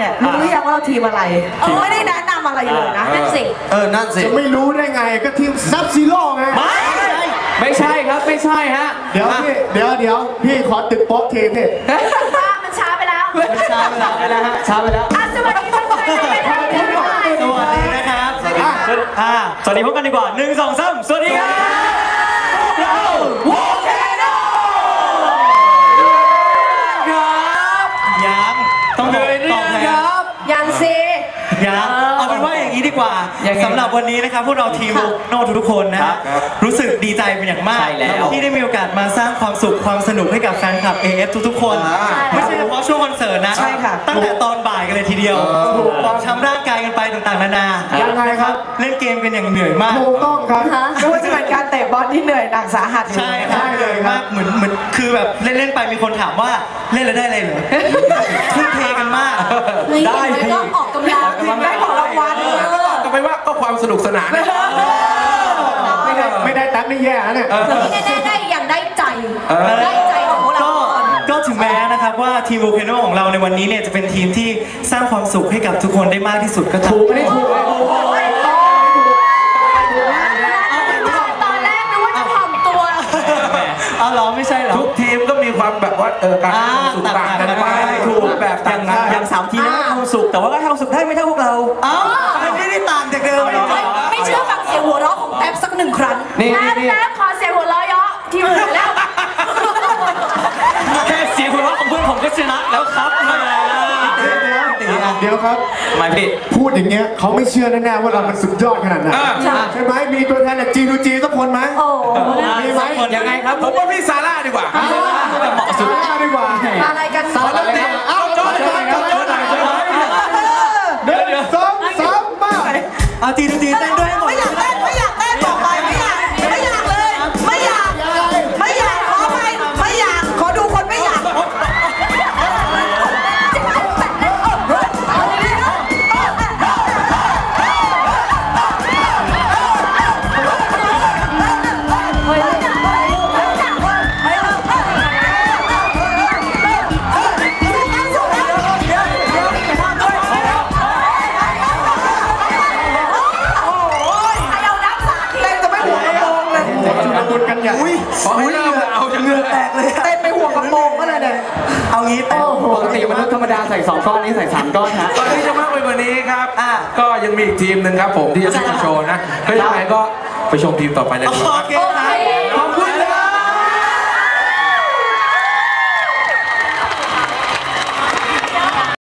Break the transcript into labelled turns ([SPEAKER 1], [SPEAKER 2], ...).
[SPEAKER 1] เนี่ยรู้หรือยังว่าเราทีมอะไรเออไม่ได้แนะนำอะไรเลยนะ
[SPEAKER 2] นั่นสิ
[SPEAKER 3] เออ นั่นสิ
[SPEAKER 4] จะไม่รู้ได้ไงก็ทีมซับซีโร่ไง
[SPEAKER 5] ไม่ไม่ใช่ครับไม่ใช่ฮะ
[SPEAKER 4] เดี๋ยวพี่เดี๋ยวเดี๋ยวพี่ขอตึกโป๊กทีพี่
[SPEAKER 2] ว่ามันช้าไปแล้ว
[SPEAKER 5] ช้าไปแล้วไปแล้วฮะช้าไปแล้ว
[SPEAKER 2] อะสวัสดีทุกคนจะไปทำกันหน่อย
[SPEAKER 5] สวัสดีนะครับ สวัสดีอ่าสวัสดีพบกันดีกว่าหนึ่งสองสามสวัสดีครับ ยัง
[SPEAKER 1] ไง
[SPEAKER 5] สำหรับวันนี้นะครับพวกเราทีมโนทุกๆคนนะฮะรู้สึกดีใจเป็นอย่างมาก
[SPEAKER 3] ใช่แล้ว
[SPEAKER 5] ที่ได้มีโอกาสมาสร้างความสุขความสนุกให้กับแฟนคลับ AF ทุกๆคนไม่ใช่เฉพาะช่วงคอนเสิร์ตนะ
[SPEAKER 1] ใช่ค่ะ
[SPEAKER 5] ตั้งแต่ตอนบ่ายกันเลยทีเดียวบอบช้ำร่างกายกันไปต่างๆนานา
[SPEAKER 4] ยังไงครับ
[SPEAKER 5] เล่นเกมกันอย่างเหนื่อยมาก
[SPEAKER 4] ถูกต้องครับ
[SPEAKER 1] ไม่ว่าจะเป็นการเตะบอลที่เหนื่อยหนักสาหัสอยู่
[SPEAKER 5] ใช่ครับ
[SPEAKER 4] ใช่เลยครับ
[SPEAKER 5] มากเหมือนเหมือนคือแบบเล่นเล่นๆไปมีคนถามว่าเล่นแล้วได้อะไรเหรอ ทุ่มเทกันมาก
[SPEAKER 2] ได้ก็ออกกำลัง
[SPEAKER 1] ได้ของรางวัลเอ อ
[SPEAKER 6] ก็ไม่ว่าก็ความสนุกสนานนะ
[SPEAKER 4] ไม่ได้ไม่ได้ตั๊กนี่แย่นะเนี่ย
[SPEAKER 2] ที่แน่ๆได้อย่างได้ใจได้ใจของพวกเรา
[SPEAKER 5] ก็ก็ถึงแม้นะครับว่าทีมโวเคโนของเราในวันนี้เนี่ยจะเป็นทีมที่สร้างความสุขให้กับทุกคนได้มากที่สุดก็ตาม
[SPEAKER 4] ไม่ได้ถูกเลย
[SPEAKER 2] ตอนแรกนึกว่าจะถ่อมตัว
[SPEAKER 5] เอาเหรอไม่ใช่เหรอ
[SPEAKER 6] ทุกทีมก็มีความแบบว่าเออการ
[SPEAKER 5] อ่า
[SPEAKER 6] ความสุขต่างกันไป
[SPEAKER 5] ต่างกันไป
[SPEAKER 6] ถูกแบบต่างกัน
[SPEAKER 5] อย่างสามทีมนั้นก็ความสุขแต่ว่าก็ให้ความสุขได้ไม่เท่าพวกเรา เอ้า ง
[SPEAKER 2] ครั้ง
[SPEAKER 4] นี่
[SPEAKER 2] แป๊บ
[SPEAKER 4] นี่
[SPEAKER 2] แป๊บขอเสียงหัวเราะเยาะทีมอื่นแล้ว
[SPEAKER 5] แค่เสียงหัวเราะของเพื่อนผมก็ชนะแล้วครับแหม
[SPEAKER 4] เดี๋ยวเดี๋ยวครับ
[SPEAKER 5] ไม่ผิด
[SPEAKER 4] พูดอย่างเงี้ยเขาไม่เชื่อแน่ๆว่าเรามันสุดยอดขนาดไหน
[SPEAKER 6] อ่า
[SPEAKER 4] ใช่ไหมมีตัวแทนจากจีนูจีสักคนไหม
[SPEAKER 2] โอ้โห
[SPEAKER 4] มีไหม
[SPEAKER 5] ยังไงครับ
[SPEAKER 6] ผมว่าพี่ซาร่าดีกว่า
[SPEAKER 5] เหมาะสุด
[SPEAKER 4] มาดีกว่า
[SPEAKER 2] อะไรกัน
[SPEAKER 4] สารติเอ้าจอดจอดจอดจอด เดินสองสามมา
[SPEAKER 5] เอาจีนจีนเต้น
[SPEAKER 3] ส่สองก้อนนี้ใส่สามก้อนฮะ
[SPEAKER 6] ก่อนที่จะมากไปกว่านี้ครับ
[SPEAKER 5] อะ
[SPEAKER 6] ก็ยังมีอีกทีมหนึ่งครับผมที่จะขึ้นมาโชว์นะก็ยังไงก็ไปชมทีมต่อไปเลยดีกว่า
[SPEAKER 5] โอเค
[SPEAKER 2] โอ
[SPEAKER 5] นะ
[SPEAKER 2] เค